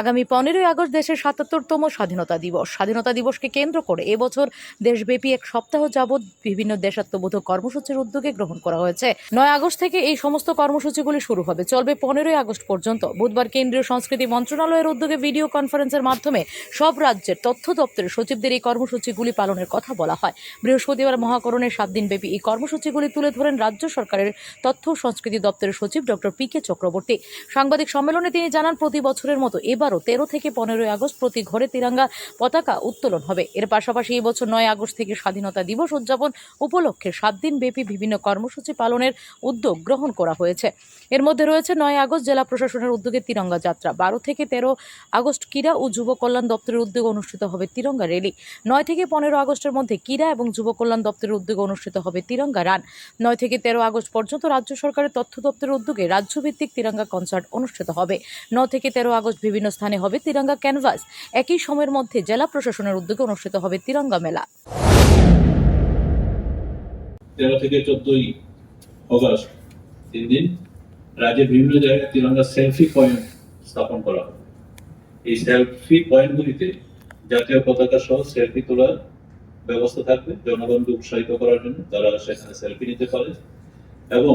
আগামী পনেরোই আগস্ট দেশের সাতাত্তরতম স্বাধীনতা দিবস। স্বাধীনতা দিবসকে কেন্দ্র করে এবছর দেশব্যাপী এক সপ্তাহ যাবৎ বিভিন্ন দেশাত্মবোধক কর্মসূচির উদ্যোগে গ্রহণ করা হয়েছে। নয় আগস্ট থেকে এই সমস্ত কর্মসূচিগুলি শুরু হবে। চলবে পনেরোই আগস্ট পর্যন্ত। বুধবার কেন্দ্রীয় সংস্কৃতি মন্ত্রণালয়ের উদ্যোগে ভিডিও কনফারেন্সের মাধ্যমে সব রাজ্যের তথ্য দপ্তরের সচিবদের এই কর্মসূচিগুলি পালনের কথা বলা হয়। বৃহস্পতিবার মহাকরণের সাত দিনব্যাপী এই কর্মসূচিগুলি তুলে ধরেন রাজ্য সরকারের তথ্য সংস্কৃতি দপ্তরের সচিব ডক্টর পি কে চক্রবর্তী। সাংবাদিক সম্মেলনে তিনি জানান, প্রতি বছরের মতো এবারও তেরো থেকে পনেরোই আগস্ট প্রতি ঘরে তিরঙ্গা পতাকা উত্তোলন হবে। এর পাশাপাশি এই বছর নয় আগস্ট থেকে স্বাধীনতা দিবস উদযাপন উপলক্ষে সাত দিন ব্যাপী বিভিন্ন কর্মসূচি পালনের উদ্যোগ গ্রহণ করা হয়েছে। এর মধ্যে রয়েছে নয় আগস্ট জেলা প্রশাসনের উদ্যোগে তিরঙ্গা যাত্রা, বারো থেকে তেরো আগস্ট ক্রীড়া ও যুব কল্যাণ দপ্তরের উদ্যোগে অনুষ্ঠিত হবে তিরঙ্গা র্যালি, নয় থেকে পনেরো আগস্টের মধ্যে ক্রীড়া এবং যুব কল্যাণ দপ্তরের উদ্যোগে অনুষ্ঠিত হবে তিরঙ্গা রান, নয় থেকে তেরো আগস্ট পর্যন্ত রাজ্য সরকারের তথ্য দপ্তরের উদ্যোগে রাজ্যভিত্তিক তিরঙ্গা কনসার্ট অনুষ্ঠিত হবে। ন থেকে তেরো আগস্ট বিভিন্ন স্থানে হবে তিরঙ্গা ক্যানভাস। একই সময়ের মধ্যে জেলা প্রশাসনের উদ্যোগে অনুষ্ঠিত হবে তিরঙ্গা মেলা। তেরো থেকে চোদ্দই অগস্ট তিন দিন রাজ্যের বিভিন্ন জায়গায় তিরঙ্গা সেলফি পয়েন্ট স্থাপন করা হবে। এই সেলফি পয়েন্টগুলিতে জাতীয় পতাকা সহ সেলফি তোলার ব্যবস্থা থাকবে, জনগণকে উৎসাহিত করার জন্য তারা সেখানে সেলফি নিতে পারে। এবং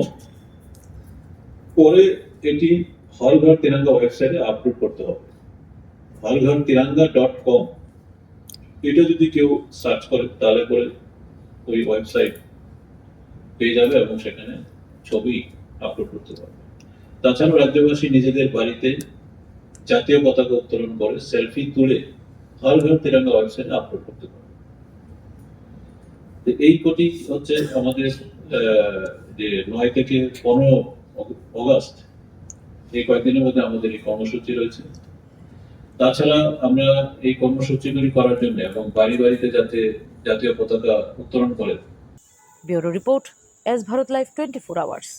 পরে এটি হলঘর তিরঙ্গা ওয়েবসাইটে আপলোড করতে হবে। হলঘর তিরঙ্গা ডট কম এটা যদি কেউ সার্চ করে, তাহলে করে ওই ওয়েবসাইট পেয়ে যাবে এবং সেখানে ছবি আপলোড করতে পারবে। তাছাড়াও রাজ্যবাসী নিজেদের বাড়িতে জাতীয় পতাকা উত্তোলন করে সেলফি তুলে হর ঘর তিরঙ্গা ওয়েবসাইটে আপলোড করতে পারবে। এই কোটি হচ্ছে আমাদের যে নয় থেকে পনেরো অগস্ট, এই কয়েকদিনের মধ্যে আমাদের এই কর্মসূচি রয়েছে। তাছাড়া আমরা এই কর্মসূচিগুলি করার জন্য এবং বাড়ি বাড়িতে যাতে জাতীয় পতাকা উত্তোলন করেন bureau report, S Bharat live twenty four hours.